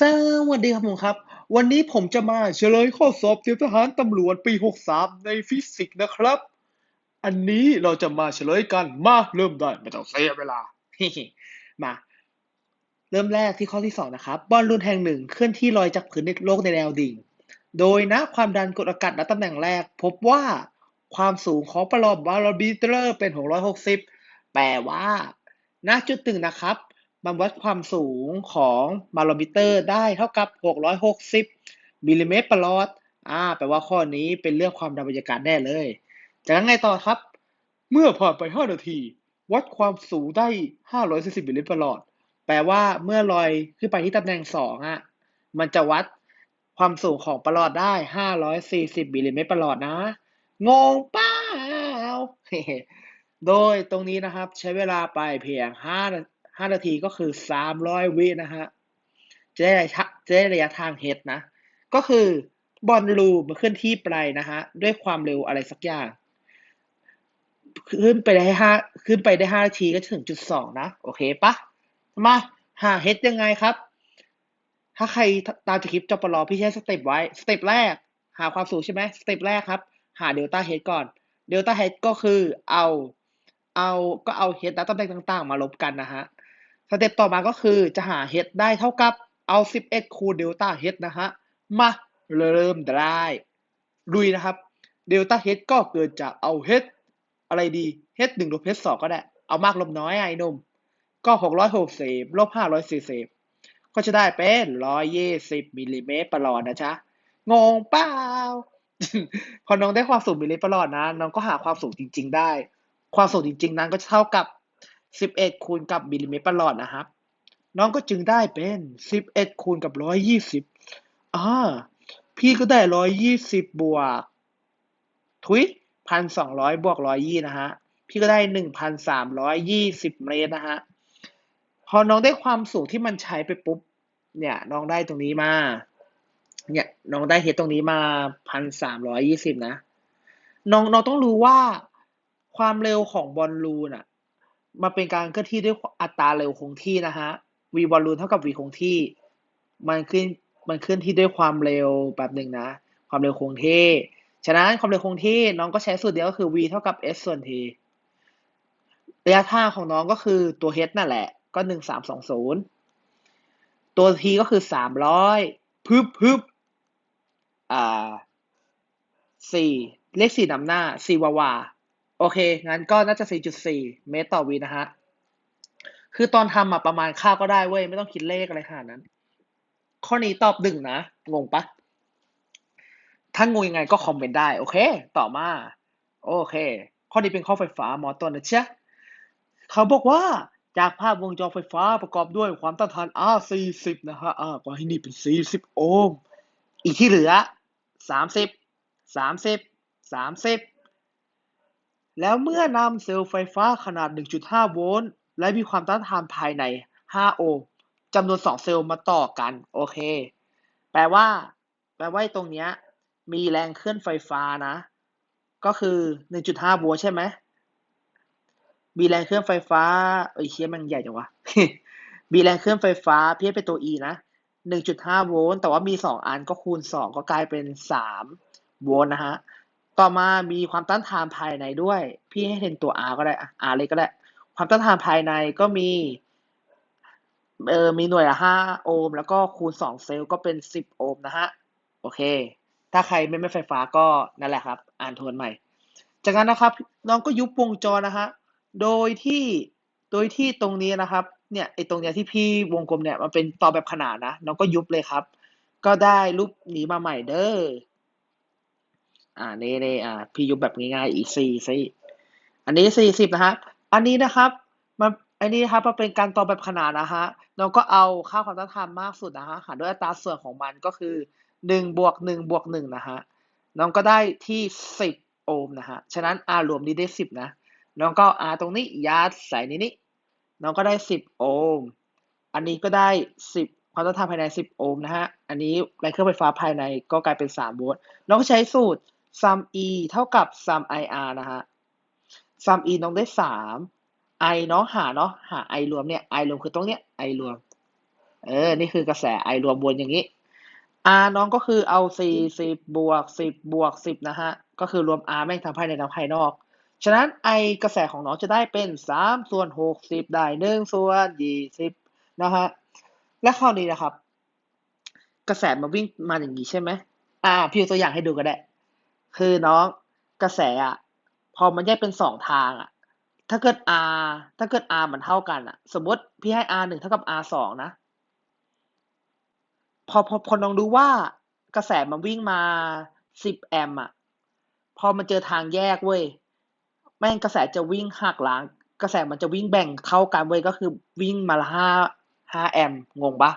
สวัสดีครับผมครับ วันนี้ผมจะมาเฉลยข้อสอบเตรียมทหารตำรวจปี 63 ในฟิสิกส์นะครับ อันนี้เราจะมาเฉลยกันมาเริ่มได้ไม่ต้องเสียเวลา มา เริ่มแรกที่ข้อที่ 2 นะครับ บอลลูนแห่งหนึ่งเคลื่อนที่ลอยจากพื้นโลกในแนวดิ่ง โดยณความดันกดอากาศณตำแหน่งแรก พบว่าความสูงของประลอดบาลบิเตอร์เป็น 660 แปลว่าณจุดหนึ่งนะครับ มันวัดความสูงของบาโลมิเตอร์ได้เท่ากับ 660มิลลิเมตรประหลอดอ่าแปลว่าข้อนี้เป็นเรื่องความดันบรรยากาศแน่เลย จากนั้นไงต่อครับ เมื่อผ่านไป 5 นาที วัดความสูงได้ 540มิลลิเมตรประหลอด แปลว่าเมื่อลอยขึ้นไปที่ตำแหน่ง 2อะ มันจะวัดความสูงของประหลอดได้ 540มิลลิเมตรประหลอดนะ งงปล่าโดยตรงนี้นะครับใช้เวลาไปเพียง 5 5 นาทีก็คือ 300 วินะฮะ จะได้จะได้ระยะทางเฮดนะ ก็คือบอลลูมันเคลื่อนที่ไปนะฮะ ด้วยความเร็วอะไรสักอย่าง ขึ้นไปได้ห้าขึ้นไปได้ห้านาทีก็ถึงจุดสองนะ โอเคปะมาหาเฮดยังไงครับ ถ้าใครตามจากคลิปจปรอพี่ใช้สเต็ปไว้ สเต็ปแรก หาความสูงใช่ไหมสเต็ปแรกครับ หาเดลต้าเฮดก่อน เดลต้าเฮดก็คือเอา เอาก็เอาเฮดและตำแหน่งต่าง ๆ มาลบกันนะฮะ เต็ปต่อมาก็คือจะหาเฮดได้เท่ากับเอา 11 คูณเดลต้าเฮดนะฮะ มาเริ่มได้ลุยนะครับเดลต้าเฮดก็เกิดจากเอาเฮดอะไรดีเฮดหนึ่งลบเฮดสองก็ได้ เอามากลบน้อยไอ้นม ก็หกร้อยหกสิบลบห้าร้อยสี่สิบก็จะได้เป็นร้อยยี่สิบมิลลิเมตรประหลอดนะจ๊ะ งงเปล่า พอน้องได้ความสูงมิลลิเมตรประหลอดนะ น้องก็หาความสูงจริง ๆ ได้ ความสูงจริง ๆ นั้นก็เท่ากับ สิบเอ็ดคูณกับมิลลิเมตรประหลอดนะครับ น้องก็จึงได้เป็นสิบเอ็ดคูณกับร้อยยี่สิบอ่าพี่ก็ได้ร้อยยี่สิบบวกทุยพันสองร้อยบวกร้อยยี่นะฮะ พี่ก็ได้หนึ่งพันสามร้อยยี่สิบเมตรนะฮะ พอน้องได้ความสูงที่มันใช้ไปปุ๊บ เนี่ย น้องได้ตรงนี้มา เนี่ย น้องได้เฮดตรงนี้มาพันสามร้อยยี่สิบนะ น้อง น้องต้องรู้ว่าความเร็วของบอลลูนอะ มาเป็นการเคลื่อนที่ด้วยอัตราเร็วคงที่นะฮะ v บอลลูนเท่ากับ v คงที่ มันขึ้นมันเคลื่อนที่ด้วยความเร็วแบบหนึ่งนะ ความเร็วคงที่ ฉะนั้นความเร็วคงที่น้องก็ใช้สูตรเดียวก็คือ v เท่ากับ s ส่วน t ระยะทางของน้องก็คือตัว h นั่นแหละ ก็หนึ่งสามสองศูนย์ตัว t ก็คือสามร้อยพึบพึบอ่าสี่เลขสี่นำหน้าสี่วาวา โอเค งั้นก็น่าจะ 4.4 เมตรต่อวินะฮะ คือตอนทำอะประมาณค่าก็ได้เว้ย ไม่ต้องคิดเลขอะไรขนาดนั้น ข้อนี้ตอบหนึ่งนะ งงปะ ถ้างงยังไงก็คอมเมนต์ได้ โอเค ต่อมา โอเค ข้อนี้เป็นข้อไฟฟ้ามอต้นนะเชียเขาบอกว่าจากภาพวงจรไฟฟ้าประกอบด้วยความต้านทาน R40 นะฮะอ่าก็ให้นี่เป็น 40 โอห์ม อีกที่เหลือ 30 30 30 แล้วเมื่อนำเซลล์ไฟฟ้าขนาด 1.5 โวลต์และมีความต้านทานภายใน 5 โอห์มจำนวน 2 เซลล์มาต่อกัน โอเค แปลว่า แปลว่าตรงนี้มีแรงเคลื่อนไฟฟ้านะ ก็คือ 1.5 โวลต์ใช่ไหม มีแรงเคลื่อนไฟฟ้าเอ้ยเชี่ยมันใหญ่จังวะ มีแรงเคลื่อนไฟฟ้าเพี้ยเป็นตัว E นะ 1.5 โวลต์แต่ว่ามี 2 อันก็คูณ 2 ก็กลายเป็น 3 โวลต์นะฮะ ต่อมามีความต้านทานภายในด้วย พี่ให้เห็นตัว R ก็ได้ R เล็กก็ได้ ความต้านทานภายในก็มีเออมีหน่วยละห้าโอห์มแล้วก็คูณสองเซลล์ก็เป็นสิบโอห์มนะฮะ โอเค ถ้าใครไม่ไม่ไฟฟ้าก็นั่นแหละครับ อ่านทวนใหม่ จากนั้นนะครับ น้องก็ยุบวงจรนะฮะ โดยที่โดยที่ตรงนี้นะครับ เนี่ยไอตรงเนี้ยที่พี่วงกลมเนี่ยมันเป็นต่อแบบขนาดนะ น้องก็ยุบเลยครับ ก็ได้รูปนี้มาใหม่เด้อ อ่าเน่เน่อ่าพี่ยุบแบบง่ายๆอีกสี่สิอันนี้สี่สิบนะฮะอันนี้นะครับมันอันนี้นะครับมันเป็นการต่อแบบขนาดนะฮะเราก็เอาค่าความต้านทานมากสุดนะฮะหารด้วยอัตราส่วนของมันก็คือหนึ่งบวกหนึ่งบวกหนึ่งนะฮะน้องก็ได้ที่สิบโอห์มนะฮะฉะนั้น R รวมนี้ได้สิบนะน้องก็ R ตรงนี้ยัดใส่นี้นี่น้องก็ได้สิบโอห์มอันนี้ก็ได้สิบความต้านทานภายในสิบโอห์มนะฮะ อันนี้แรงเครื่องไฟฟ้าภายในก็กลายเป็นสามโวลต์น้องก็ใช้สูตร sum e เท่ากับ sum ir นะฮะ sum e น้องได้สาม i เนาะหาเนาะหา i รวมเนี่ย i รวมคือตรงเนี้ย i รวม เออ นี่คือกระแสไอรวมวนอย่างนี้ R น้องก็คือเอา40บวก10บวก10นะฮะ ก็คือรวม R แม่งทั้งภายในทั้งภายนอก ฉะนั้นไอกระแสของน้องจะได้เป็น3ส่วน60ได้1ส่วน20นะฮะ และคราวนี้นะครับ กระแสมันวิ่งมาอย่างนี้ใช่ไหมอ่า พี่ตัวอย่างให้ดูก็ได้ คือน้องกระแสอะพอมันแยกเป็นสองทางอะ ถ้าเกิด R ถ้าเกิด R มันเท่ากันอะ สมมติพี่ให้ R หนึ่งเท่ากับ R สองนะ พอพอพอลองดูว่ากระแสมันวิ่งมา10แอมป์อะ พอมันเจอทางแยกเว้ยแม่งกระแสจะวิ่งหักหล้างกระแสมันจะวิ่งแบ่งเท่ากันเว้ยก็คือวิ่งมาละห้าห้าแอมป์งงปะ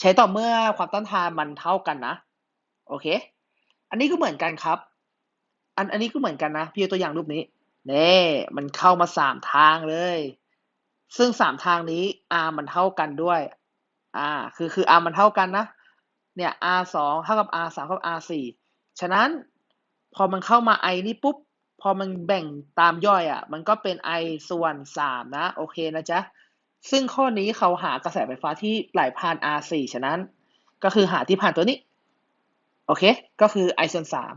ใช้ต่อเมื่อความต้านทานมันเท่ากันนะ โอเค อันนี้ก็เหมือนกันครับ อันอันนี้ก็เหมือนกันนะพี่ตัวอย่างรูปนี้เน่มันเข้ามาสามทางเลย ซึ่งสามทางนี้ R มันเท่ากันด้วยอ่าคือคือ R มันเท่ากันนะ เนี่ย R สองเท่ากับ R สามเท่ากับ R สี่ฉะนั้นพอมันเข้ามา I นี่ปุ๊บ พอมันแบ่งตามย่อยอะ มันก็เป็น I ส่วนสามนะ โอเคนะจ๊ะ ซึ่งข้อนี้เขาหากระแสไฟฟ้าที่ไหลผ่าน R สี่ฉะนั้น ก็คือหาที่ผ่านตัวนี้ โอเค ก็คือ I ส่วนสาม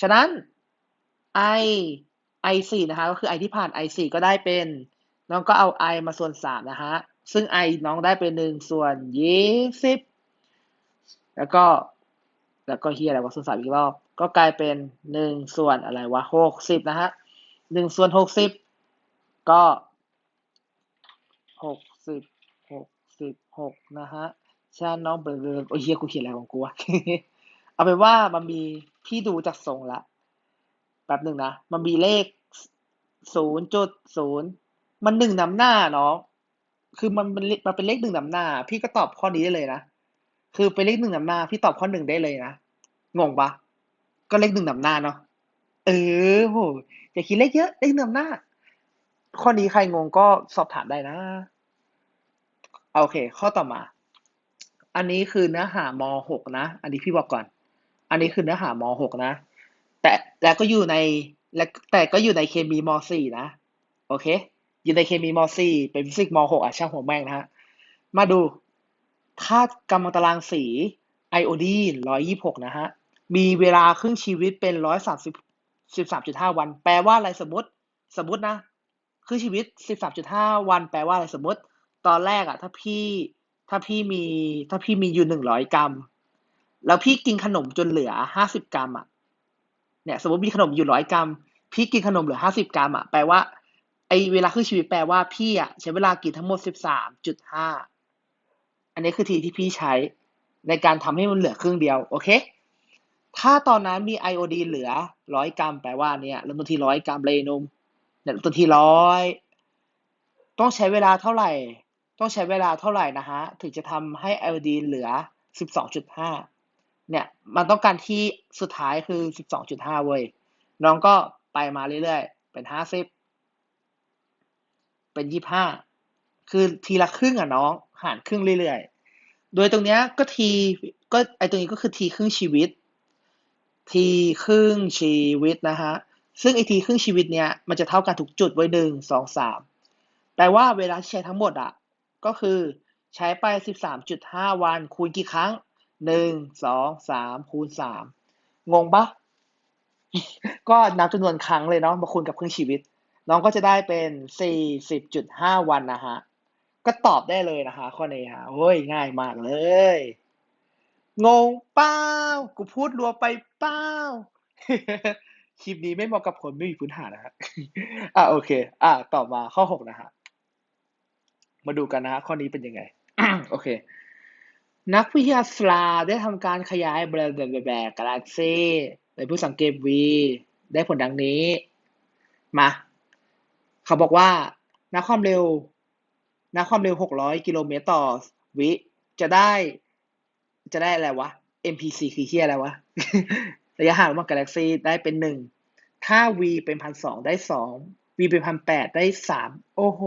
ฉะนั้น I I สี่นะคะ ก็คือ I ที่ผ่าน I สี่ก็ได้เป็น น้องก็เอา I มาส่วนสามนะฮะซึ่ง I น้องได้เป็นหนึ่งส่วนยี่สิบแล้วก็ แล้วก็เฮียอะไรวะส่วนสามอีกรอบ ก็กลายเป็นหนึ่งส่วนอะไรวะหกสิบนะฮะหนึ่งส่วนหกสิบก็หกสิบหกสิบหกนะฮะชาน้องเบลอโอ้ยเฮียกูเขียนอะไรของกูวะเอาเป็นว่ามันมีพี่ดูจากทรงละ แป๊บหนึ่งนะ มันมีเลขศูนย์จุดศูนย์มันหนึ่งนำหน้าเนาะคือมันมันมันเป็นเลขหนึ่งนำหน้า พี่ก็ตอบข้อนี้ได้เลยนะ คือเป็นเลขหนึ่งนำหน้า พี่ตอบข้อหนึ่งได้เลยนะ งงปะก็เลขหนึ่งนำหน้าเนาะ เออโหอย่าคิดเลขเยอะ เลขหนึ่งนำหน้า ข้อนี้ใครงงก็สอบถามได้นะ โอเค ข้อต่อมา อันนี้คือเนื้อหามหกนะ อันนี้พี่บอกก่อน อันนี้คือเนื้อหามหกนะ แต่แล้วก็อยู่ในและแต่ก็อยู่ในเคมีมสี่นะ โอเค อยู่ในเคมีมสี่เป็นฟิสิกส์มหกอะช่างหัวแม่งนะฮะ มาดูธาตุกำมะตารางสีไอโอดีนร้อยยี่หกนะฮะ มีเวลาครึ่งชีวิตเป็นร้อยสามสิบสิบสามจุดห้าวัน แปลว่าอะไรสมมติ สมมตินะ ครึ่งชีวิตสิบสามจุดห้าวัน แปลว่าอะไรสมมติ ตอนแรกอะถ้าพี่ ถ้าพี่มี ถ้าพี่มีอยู่หนึ่งร้อยกรัม แล้วพี่กินขนมจนเหลือห้าสิบกรัมอะ เนี่ยสมมติมีขนมอยู่ร้อยกรัม พี่กินขนมเหลือห้าสิบกรัมอะแปลว่าไอเวลาครึ่งชีวิตแปลว่าพี่อะใช้เวลากินทั้งหมดสิบสามจุดห้าอันนี้คือทีที่พี่ใช้ในการทำให้มันเหลือครึ่งเดียวโอเค ถ้าตอนนั้นมีไอโอดีเหลือร้อยกรัมแปลว่าเนี่ยเริ่มต้นที่ร้อยกรัมเลยนมเนี่ยเริ่มต้นที่ร้อยต้องใช้เวลาเท่าไหร่ ต้องใช้เวลาเท่าไหร่นะฮะ ถึงจะทำให้ไอโอดีเหลือสิบสองจุดห้า เนี่ยมันต้องการที่สุดท้ายคือสิบสองจุดห้าเว้ย น้องก็ไปมาเรื่อยๆ เป็นห้าสิบเป็นยี่ห้าคือทีละครึ่งอะน้อง หารครึ่งเรื่อยๆ โดยตรงเนี้ยก็ทีก็ไอตรงนี้ก็คือทีครึ่งชีวิต ทีครึ่งชีวิตนะฮะ ซึ่งไอทีครึ่งชีวิตเนี้ยมันจะเท่ากันทุกจุดไว้หนึ่งสองสามแปลว่าเวลาที่ใช้ทั้งหมดอะก็คือใช้ไปสิบสามจุดห้าวันคูณกี่ครั้ง หนึ่งสองสามคูณสามงงปะก็นับจำนวนครั้งเลยเนาะมาคูณกับครึ่งชีวิต น้องก็จะได้เป็นสี่สิบจุดห้าวันนะฮะ ก็ตอบได้เลยนะคะ ข้อนี้ฮะโอ้ยง่ายมากเลย งงเป้ากูพูดรัวไปเป้าคลิปนี้ไม่เหมาะกับคนไม่มีพื้นฐานนะฮะอะโอเค อะต่อมาข้อหกนะฮะมาดูกันนะฮะข้อนี้เป็นยังไง โอเค นักวิทยาศาสตร์ได้ทำการขยายแบรนด์แบกกาแล็กซีในผู้สังเกตวีได้ผลดังนี้ มา เขาบอกว่านักความเร็วนักความเร็ว 600 กิโลเมตรต่อวิ จะได้ จะได้อะไรวะ MPC คือเฮียอะไรวะ ระยะห่างระหว่างกาแล็กซีได้เป็นหนึ่ง ถ้า v เป็นพันสองได้สอง v เป็นพันแปดได้สาม โอ้โห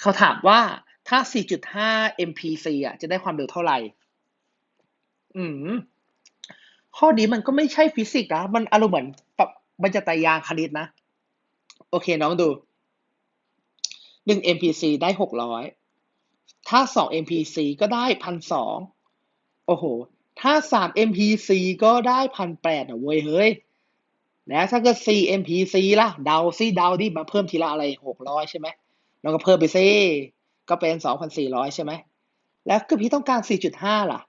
เขาถามว่า ถ้า 4.5 mpc อะ จะได้ความเร็วเท่าไหร่ อืม ข้อนี้มันก็ไม่ใช่ฟิสิกส์นะ มันอารมณ์เหมือนปรับบรรจัตยางคณิตนะ โอเคน้องดู 1 mpc ได้ 600 ถ้าสอง MPC ก็ได้พันสองโอ้โห ถ้าสาม MPC ก็ได้พันแปดอะเว้ย เฮ้ยแล้วถ้าเกิด 4MPC ล่ะ เดาซิเดาดิมาเพิ่มทีละอะไรหกร้อยใช่ไหมแล้วก็เพิ่มไปซิ ก็เป็นสองพันสี่ร้อยใช่ไหม แล้วก็พี่ต้องการ 4.5 ล่ะ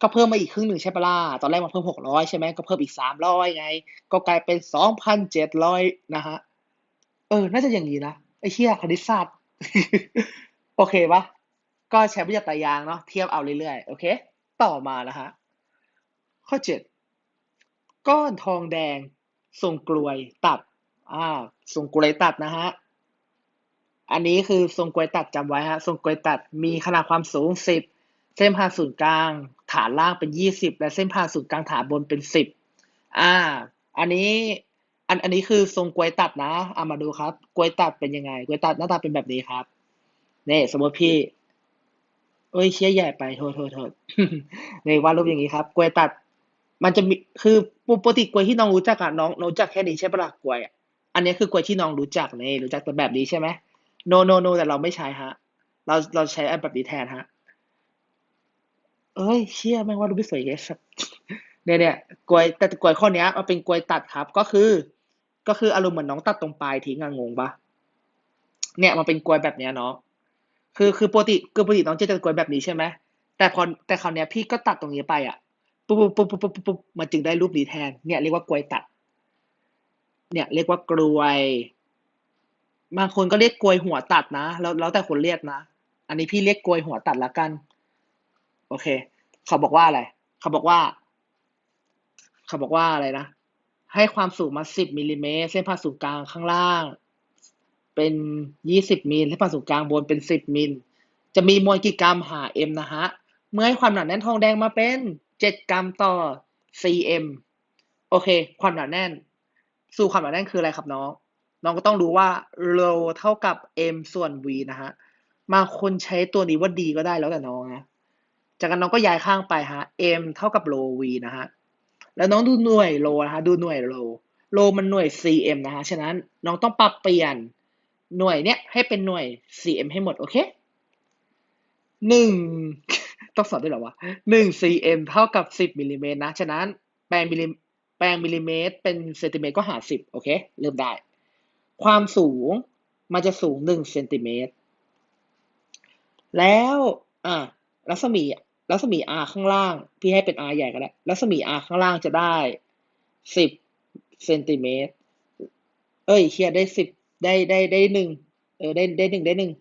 ก็เพิ่มมาอีกครึ่งหนึ่งใช่ปะล่ะ ตอนแรกมาเพิ่ม 600 ใช่ไหม ก็เพิ่มอีก 300 ไง ก็กลายเป็น 2,700 นะฮะ เออ น่าจะอย่างนี้นะ ไอ้เชี่ยคณิตศาสตร์ โอเคปะก็ใช้วิทยาตายางเนาะ เทียบเอาเรื่อยๆ โอเค ต่อมานะฮะ ข้อ 7 ก้อนทองแดง ทรงกลวยตัด อ่า ทรงกลวยตัดนะฮะ อันนี้คือทรงกลวยตัดจำไว้ฮะทรงกลวยตัดมีขนาดความสูง 10 เส้นผ่าศูนย์กลาง ฐานล่างเป็น 20 และเส้นผ่าศูนย์กลางฐานบนเป็น 10 อ่า อันนี้อันอันนี้คือทรงกลวยตัดนะเอามาดูครับกลวยตัดเป็นยังไงกลวยตัดหน้าตาเป็นแบบนี้ครับนี่สมมติพี่เอ้ยเชี่ยใหญ่ไปโทษโทษโทษนี่วาดรูปอย่างนี้ครับกลวยตัด มันจะมีคือปกติกลวยที่น้องรู้จักอะน้องรู้จักแค่นี้ใช่ปะล่ะกลวยอะอันนี้คือกลวยที่น้องรู้จักนี่รู้จักแต่แบบนี้ใช่ไหม no no no แต่เราไม่ใช้ฮะ เราเราใช้อันแบบนี้แทนฮะ เอ้ยเชี่ยแม่งว่ารูปไม่สวยเยสเนี่ยเนี่ยกลวยแต่กลวยข้อนี้มันเป็นกลวยตัดครับ ก็คือ ก็คืออารมณ์เหมือนน้องตัดตรงปลายทิ้งอะงงปะเนี่ยมันเป็นกลวยแบบเนี้ยเนาะคือคือปกติคือปกติน้องจะจอกลวยแบบนี้ใช่ไหมแต่พอแต่คราวเนี้ยพี่ก็ตัดตรงนี้ไปอะปุ๊บปุ๊บปุ๊บปุ๊บปุ๊บปุ๊บมันจึงได้รูปนี้แทนเนี่ยเรียกว่ากลวยตัด เนี่ยเรียกว่ากลวย บางคนก็เรียกกลวยหัวตัดนะ แล้วแล้วแต่คนเรียกนะ อันนี้พี่เรียกกลวยหัวตัดละกัน โอเค เขาบอกว่าอะไร เขาบอกว่า เขาบอกว่าอะไรนะ ให้ความสูงมา10มิลลิเมตร เส้นผ่าศูนย์กลางข้างล่าง เป็น20มิลเส้นผ่าศูนย์กลางบนเป็น10มิล จะมีมวลกี่กรัมหา m นะฮะ เมื่อให้ความหนาแน่นทองแดงมาเป็น7กรัมต่อ cm โอเค ความหนาแน่น สู่ความหนาแน่นคืออะไรครับน้อง น้องก็ต้องรู้ว่า rho เท่ากับ m ส่วน v นะฮะมาคนใช้ตัวนี้ว่า d ก็ได้แล้วแต่น้องนะจากนั้นน้องก็ย้ายข้างไปฮะ m เท่ากับ rho v นะฮะแล้วน้องดูหน่วย rho นะฮะดูหน่วย rho rho มันหน่วย cm นะฮะฉะนั้นน้องต้องปรับเปลี่ยนหน่วยเนี้ยให้เป็นหน่วย cm ให้หมดโอเคหนึ่งต้องสอนด้วยหรอวะหนึ่ง cm เท่ากับสิบมิลลิเมตรนะ ฉะนั้นแปลงมิลลิแปลงมิลลิเมตรเป็นเซนติเมตรก็หาสิบโอเค เริ่มได้ ความสูงมันจะสูงหนึ่งเซนติเมตร แล้วอะรัศมีรัศมี r ข้างล่าง พี่ให้เป็น r ใหญ่ก็ได้รัศมี r ข้างล่างจะได้สิบเซนติเมตร เอ้ยเชียได้สิบได้ได้ได้หนึ่งเออได้ได้หนึ่งได้หนึ่ง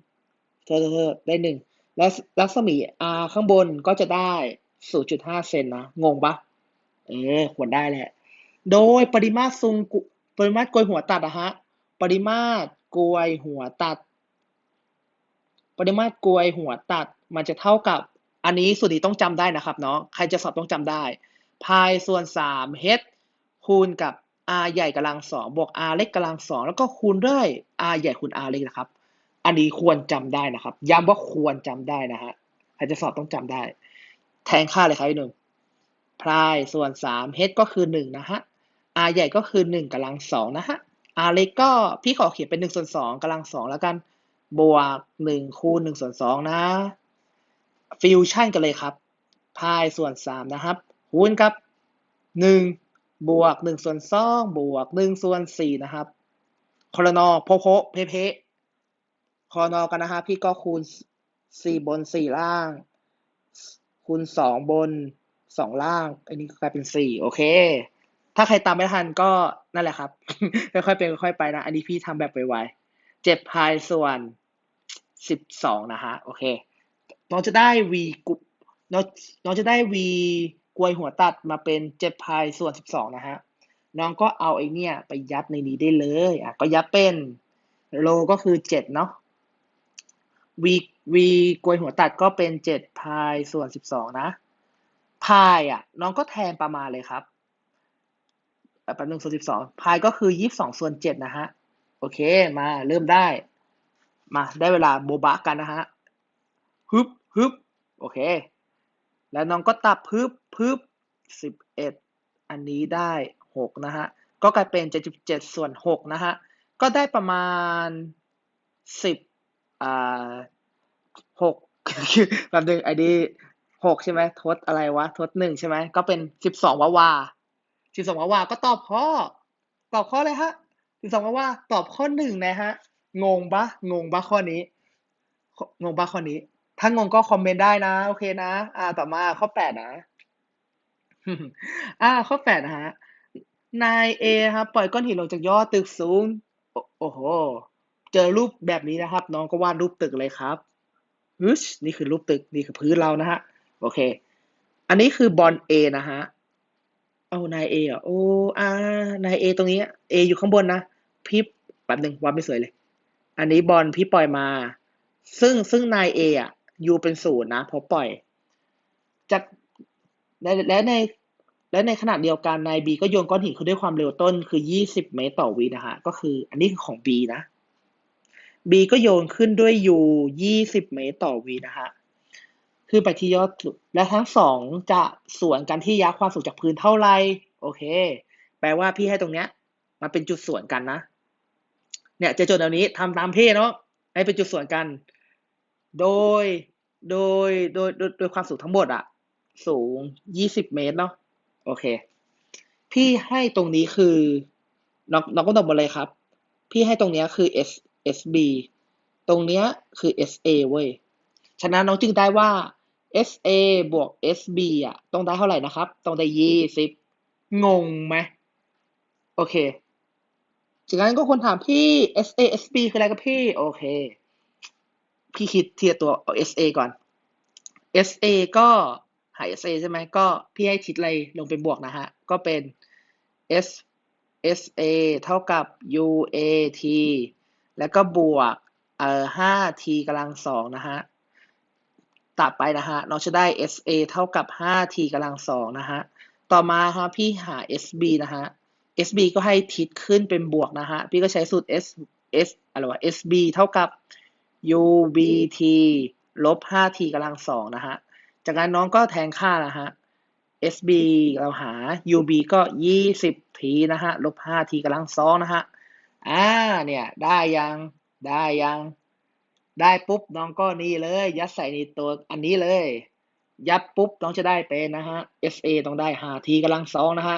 เธอเธอเธอได้หนึ่งแล้วรัศมี r ข้างบนก็จะได้ศูนย์จุดห้าเซนนะ งงปะเออควรได้แหละ โดยปริมาตรซุงกุปริมาตรกลวยหัวตัดอะฮะ ปริมาตรกลวยหัวตัด ปริมาตรกลวยหัวตัด มันจะเท่ากับ อันนี้ส่วนนี้ต้องจำได้นะครับเนาะ ใครจะสอบต้องจำได้ พายส่วนสาม h คูณกับ r ใหญ่กำลังสองบวก r เล็กกำลังสองแล้วก็คูณด้วย r ใหญ่คูณ r เล็กนะครับ อันนี้ควรจำได้นะครับ ย้ำว่าควรจำได้นะฮะ ใครจะสอบต้องจำได้ แทนค่าเลยครับหนึ่งพายส่วนสาม h ก็คือหนึ่งนะฮะ r ใหญ่ก็คือหนึ่งกำลังสองนะฮะ r เล็กก็พี่ขอเขียนเป็นหนึ่งส่วนสองกำลังสองแล้วกัน บวกหนึ่งคูณหนึ่งส่วนสองนะฟิวชั่นกันเลยครับพายส่วนสามนะครับคูณกับหนึ่งบวกหนึ่งส่วนสองบวกหนึ่งส่วนสี่นะครับคอรนอโพโพเพเพคอรนอกันนะฮะพี่ก็คูณสี่บนสี่ล่าง คูณสองบนสองล่าง อันนี้กลายเป็นสี่โอเค ถ้าใครตามไม่ทันก็นั่นแหละครับ ค่อยๆเป็นค่อยๆไปนะ อันนี้พี่ทำแบบไวๆเจ็ดพายส่วนสิบสองนะฮะ โอเค น้องจะได้ v กุน้องน้องจะได้ v กลวยหัวตัดมาเป็นเจ็ดพายส่วนสิบสองนะฮะ น้องก็เอาไอเนี่ย ไปยัดในนี้ได้เลย อะ ก็ยัดเป็นโลก็คือเจ็ดเนาะ v v กลวยหัวตัดก็เป็นเจ็ดพายส่วนสิบสองนะพายอะ น้องก็แทนประมาณเลยครับ แป๊บนึงส่วนสิบสองพายก็คือยี่สิบสองส่วนเจ็ดนะฮะ โอเค มาเริ่มได้ มาได้เวลาโบบะกันนะฮะฮึบฮึบโอเค แล้วน้องก็ตับฮึบฮึบสิบเอ็ดอันนี้ได้หกนะฮะ ก็กลายเป็นเจ็ดจุดเจ็ดส่วนหกนะฮะ ก็ได้ประมาณสิบอ่าหกแป๊บนึงไอ้นี่หกใช่ไหมทดอะไรวะ ทดหนึ่งใช่ไหมก็เป็นสิบสองวาวา สิบสองวาวาก็ตอบข้อ ตอบข้อเลยฮะสิบสองวาวาตอบข้อหนึ่งนะฮะ งงปะงงปะข้อนี้ งงปะข้อนี้ ถ้างงก็คอมเมนต์ได้นะ โอเคนะ อ่า ต่อมาข้อแปดนะ อ่า ข้อแปดนะฮะ นายเอครับปล่อยก้อนหินลงจากยอดตึกสูง โอ้โห เจอรูปแบบนี้นะครับ น้องก็วาดรูปตึกเลยครับฮึชนี่คือรูปตึก นี่คือพื้นเรานะฮะ โอเค อันนี้คือบอลเอนะฮะ เอานายเออะโอ้อานายเอตรงนี้เออยู่ข้างบนนะพี่แป๊บหนึ่งวาดไม่สวยเลย อันนี้บอลพี่ปล่อยมา ซึ่งซึ่งนายเออะยูเป็นศูนย์นะเพราะปล่อยจากและและในและในขณะเดียวกันนายบีก็โยนก้อนหินขึ้นด้วยความเร็วต้นคือ 20 เมตรต่อวินะฮะก็คือ อันนี้คือของ B นะ B ก็โยนขึ้นด้วย U 20 เมตรต่อวินะฮะ คือไปที่ยอดสุด และทั้งสองจะสวนกันที่ยักความสูงจากพื้นเท่าไรโอเค แปลว่าพี่ให้ตรงเนี้ยมันเป็นจุดสวนกันนะ เนี่ยเจะโจทย์แนวนี้ทำตามพี่เนาะให้เป็นจุดสวนกันโดยโดยโดยโดยโดยความสูงทั้งหมดอะสูง20เมตรเนาะโอเค พี่ให้ตรงนี้คือน้องน้องก็ตอบมาเลยครับ พี่ให้ตรงเนี้ยคือ S SB ตรงเนี้ยคือ SA เว้ย ฉะนั้นน้องจึงได้ว่า SA บวก SB อะต้องได้เท่าไหร่นะครับ ต้องได้ยี่สิบงงไหมโอเค จากนั้นก็คนถามพี่ SA SB คืออะไรกับพี่ โอเค พี่คิดเทีละตัวเอา SA ก่อน SA ก็หา SA ใช่ไหมก็พี่ให้ทิศอะไรลงเป็นบวกนะฮะ ก็เป็น S SA เท่ากับ UAT แล้วก็บวกเอ่อ 5t กำลังสองนะฮะ ต่อไปนะฮะ เราจะได้ SA เท่ากับ 5t กำลังสองนะฮะ ต่อมาฮะพี่หา SB นะฮะ SB ก็ให้ทิศขึ้นเป็นบวกนะฮะ พี่ก็ใช้สูตร S S อะไรวะ SB เท่ากับ UBT ลบ 5t กำลังสองนะฮะ จากนั้นน้องก็แทนค่านะฮะ SB เราหา UB ก็ 20t นะฮะ ลบ 5t กำลังสองนะฮะ อ่า เนี่ย ได้ยัง ได้ยัง ได้ปุ๊บน้องก็นี่เลย ยัดใส่ในตัวอันนี้เลย ยัดปุ๊บน้องจะได้เป็นนะฮะ SA ต้องได้ 5t กำลังสองนะฮะ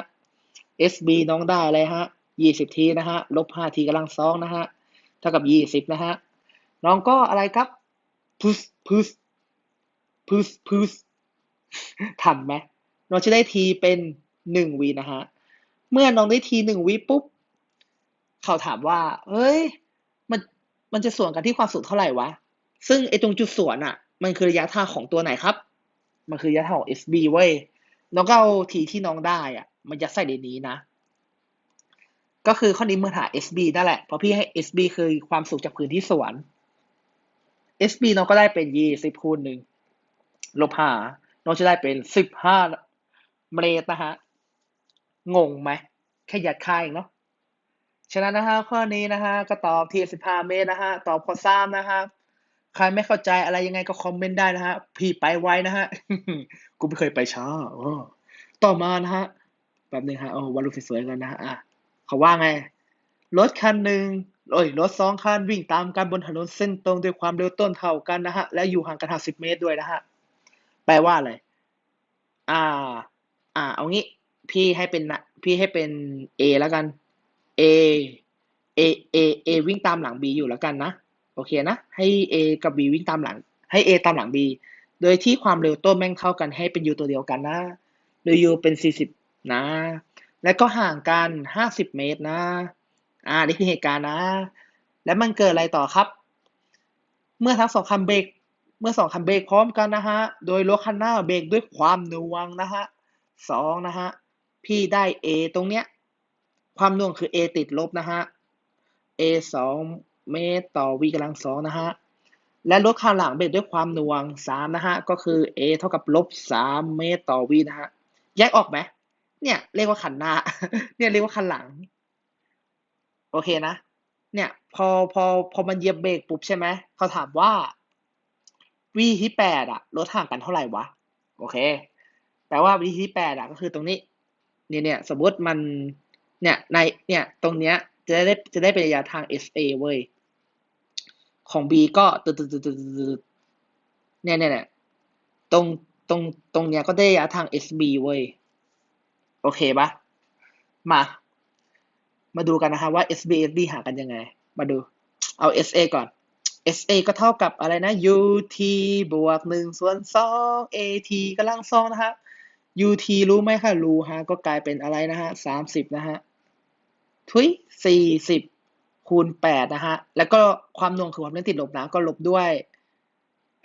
SB น้องได้เลยฮะ 20t นะฮะลบ 5t กำลังสองนะฮะเท่ากับ 20 นะฮะน้องก็อะไรครับพุสพุสพุสพุสทันไหมน้องจะได้ t เป็น1วินะฮะเมื่อน้องได้ t 1วิปุ๊บเขาถามว่าเฮ้ยมัน มันจะสวนกันที่ความสูงเท่าไหร่วะ ซึ่งไอ้ตรงจุดสวนอะมันคือระยะทางของตัวไหนครับ มันคือระยะทางของ SB เว้ย น้องก็เอาทีที่น้องได้อะมันยัดใส่ในนี้นะ ก็คือข้อนี้เมื่อหา SB นั่นแหละ เพราะพี่ให้ SB คือความสูงจากพื้นที่สวน SB น้องก็ได้เป็น20คูณหนึ่งลบห้าน้องจะได้เป็น15เมตรนะฮะ งงไหม แค่ยัดค่าเองเนาะ ฉะนั้นนะฮะข้อนี้นะฮะก็ตอบที่15เมตรนะฮะตอบข้อสามนะฮะใครไม่เข้าใจอะไรยังไงก็คอมเมนต์ได้นะฮะพี่ไปไวนะฮะกูไม่เคยไปช้าอ๋อต่อมานะฮะแบบนึงฮะโอ้วาดรูปสวยๆกันนะฮะอะเขาว่าไง รถคันหนึ่งโอ้ยรถสองคันวิ่งตามกันบนถนนเส้นตรงด้วยความเร็วต้นเท่ากันนะฮะ และอยู่ห่างกัน50เมตรด้วยนะฮะ แปลว่าอะไร อ่า อ่า เอางี้ พี่ให้เป็นนะพี่ให้เป็น A แล้วกัน A A A A วิ่งตามหลัง B อยู่แล้วกันนะ โอเคนะ ให้ A กับ B วิ่งตามหลัง ให้ A ตามหลัง B โดยที่ความเร็วต้นแม่งเท่ากันให้เป็น U ตัวเดียวกันนะ โดย U เป็น 40 นะ แล้วก็ห่างกัน 50 เมตรนะ อ่า นี่คือเหตุการณ์นะ แล้วมันเกิดอะไรต่อครับ เมื่อทั้งสองคันเบรก เมื่อสองคันเบรกพร้อมกันนะฮะ โดยรถคันหน้าเบรกด้วยความหน่วงนะฮะสองนะฮะ พี่ได้ A ตรงเนี้ย ความหน่วงคือ A ติดลบนะฮะ A สองเมตรต่อ v กำลังสองนะฮะ และรถข้างหลังเบรกด้วยความหน่วงสามนะฮะ ก็คือ A เท่ากับลบสามเมตรต่อ v นะฮะ แยกออกไหม เนี่ยเรียกว่าคันหน้า เนี่ยเรียกว่าคันหลัง โอเคนะ เนี่ยพอพอพอมันเหยียบเบรกปุ๊บใช่ไหม เขาถามว่า v ที่แปดอะรถห่างกันเท่าไหร่วะ โอเค แปลว่า v ที่แปดอะก็คือตรงนี้ เนี่ยเนี่ยสมมติมัน เนี่ยในเนี่ยตรงเนี้ยจะได้จะได้เป็นระยะทาง SA เว้ย ของ B ก็ตึ๊ดตึ๊ดตึ๊ดตึ๊ดเนี่ยเนี่ยเนี่ยตรงตรงตรงเนี้ยก็ได้ระยะทาง SB เว้ย โอเคปะมา มาดูกันนะคะว่า SB SB หากันยังไง มาดู เอา SA ก่อน SA ก็เท่ากับอะไรนะ UT บวกหนึ่งส่วนสอง AT กำลังสองนะฮะ UT รู้ไหมคะ รู้ฮะ ก็กลายเป็นอะไรนะฮะสามสิบนะฮะ ทุยสี่สิบคูณแปดนะฮะ แล้วก็ความหน่วงคือความเร่งติดลบนะ ก็ลบด้วย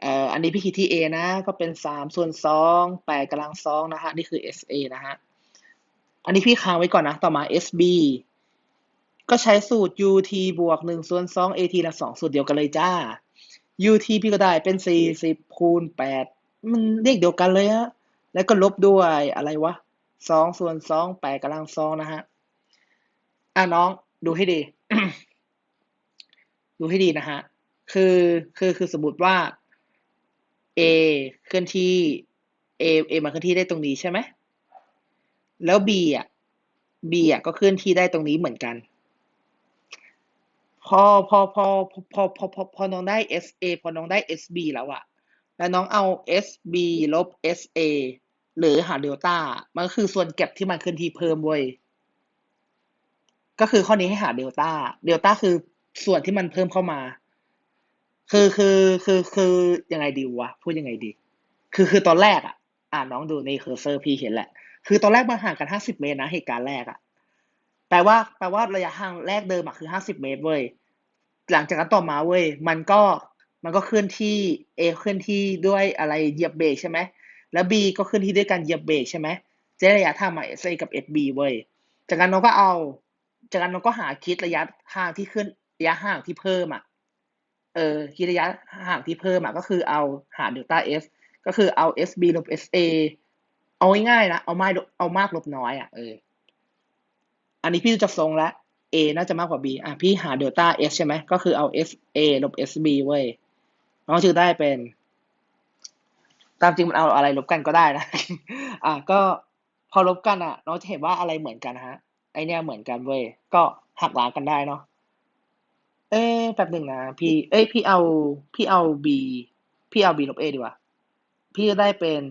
เอ่ออันนี้พี่คิดที่ A นะ ก็เป็นสามส่วนสองแปดกำลังสองนะฮะ นี่คือ SA นะฮะ อันนี้พี่ค้างไว้ก่อนนะ ต่อมา SB ก็ใช้สูตร UT บวกหนึ่งส่วนสอง AT ละสองสูตรเดียวกันเลยจ้า UT พี่ก็ได้เป็นสี่สิบคูณแปดมันเลขเดียวกันเลยฮะ แล้วก็ลบด้วยอะไรวะสองส่วนสองแปดกำลังสองนะฮะ อะน้องดูให้ดี ดูให้ดีนะฮะ คือคือคือสมมติว่า A เคลื่อนที่ A A มาเคลื่อนที่ได้ตรงนี้ใช่ไหม แล้ว B อะ B อะก็เคลื่อนที่ได้ตรงนี้เหมือนกัน พอพอพอพอพอพอพอน้องได้ SA พอน้องได้ SB แล้วอะแล้วน้องเอา SB ลบ SA หรือหาเดลต้า มันก็คือส่วนเก็บที่มันเคลื่อนที่เพิ่มเว้ย ก็คือข้อนี้ให้หาเดลต้าเดลต้าคือส่วนที่มันเพิ่มเข้ามา คือคือคือคือยังไงดีวะพูดยังไงดี คือคือตอนแรกอะ อ่าน้องดูในเคอร์เซอร์พี่เห็นแหละ คือตอนแรกมันห่างกันห้าสิบเมตรนะเหตุการณ์แรกอะแปลว่าแปลว่าระยะห่างแรกเดิมอะคือห้าสิบเมตรเว้ยหลังจากนั้นต่อมาเว้ยมันก็มันก็เคลื่อนที่ A เคลื่อนที่ด้วยอะไรเหยียบเบรกใช่ไหมแล้ว B ก็เคลื่อนที่ด้วยการเหยียบเบรกใช่ไหมจะระยะทางมา SA กับ SB เว้ยจากนั้นน้องก็เอา จากนั้นน้องก็หาคิดระยะห่างที่ขึ้นระยะห่างที่เพิ่มอะ เออคิดระยะห่างที่เพิ่มอะก็คือเอาหาเดลต้า S ก็คือเอา SB ลบ SA เอาง่ายๆนะเอามากเอามากลบน้อยอะเอออันนี้พี่จากทรงแล้ว A น่าจะมากกว่า B อะพี่หาเดลต้า S ใช่ไหมก็คือเอา SA ลบ SB เว้ยน้องจึงได้เป็น ตามจริงมันเอาอะไรลบกันก็ได้นะ อะก็พอลบกันอะ น้องจะเห็นว่าอะไรเหมือนกันฮะ ไอเนี้ยเหมือนกันเว้ย ก็หักล้างกันได้เนาะ เอ๊ะแป๊บหนึ่งนะพี่ เอ้ยพี่เอาพี่เอา B พี่เอา B ลบ A ดีกว่า พี่จะได้เป็น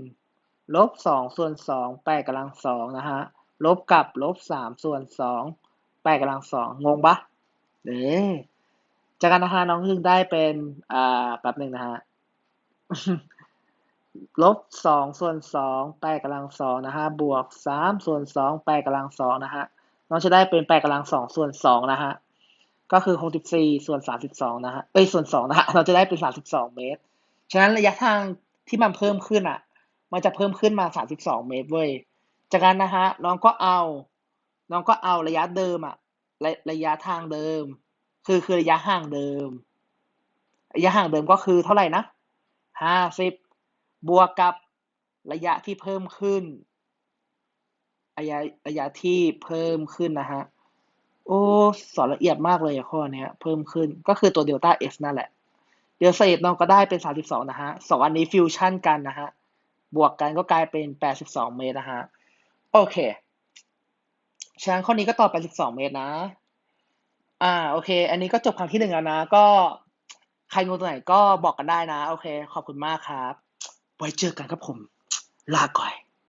ลบสองส่วนสองแปดกำลังสองนะฮะ ลบกับลบสามส่วนสองแปดกำลังสองงงปะเออจากการนะฮะน้องจึงได้เป็นอ่าแป๊บหนึ่งนะฮะลบสองส่วนสองแปดกำลังสองนะฮะบวกสามส่วนสองแปดกำลังสองนะฮะ น้องจะได้เป็นแปดกำลังสองส่วนสองนะฮะ ก็คือหกสิบสี่ส่วนสามสิบสองนะฮะเอ้ยส่วนสองนะฮะเราจะได้เป็นสามสิบสองเมตร ฉะนั้นระยะทางที่มันเพิ่มขึ้นอะ มันจะเพิ่มขึ้นมาสามสิบสองเมตรเว้ย จากนั้นนะฮะน้องก็เอา น้องก็เอาระยะเดิมอะระระยะทางเดิม คือคือระยะห่างเดิม ระยะห่างเดิมก็คือเท่าไหร่นะห้าสิบบวกกับระยะที่เพิ่มขึ้น ระยะระยะที่เพิ่มขึ้นนะฮะ โอ้ สอนละเอียดมากเลยข้อนี้เพิ่มขึ้นก็คือตัวเดลต้า S นั่นแหละ เดี๋ยวเศษน้องก็ได้เป็นสามสิบสองนะฮะสองอันนี้ฟิวชั่นกันนะฮะ บวกกันก็กลายเป็นแปดสิบสองเมตรนะฮะ โอเคฉะนั้นข้อนี้ก็ตอบแปดสิบสองเมตรนะ อ่า โอเค อันนี้ก็จบครั้งที่หนึ่งแล้วนะ ก็ใครงงตรงไหนก็บอกกันได้นะ โอเค ขอบคุณมากครับ ไว้เจอกันครับผม ลาก่อย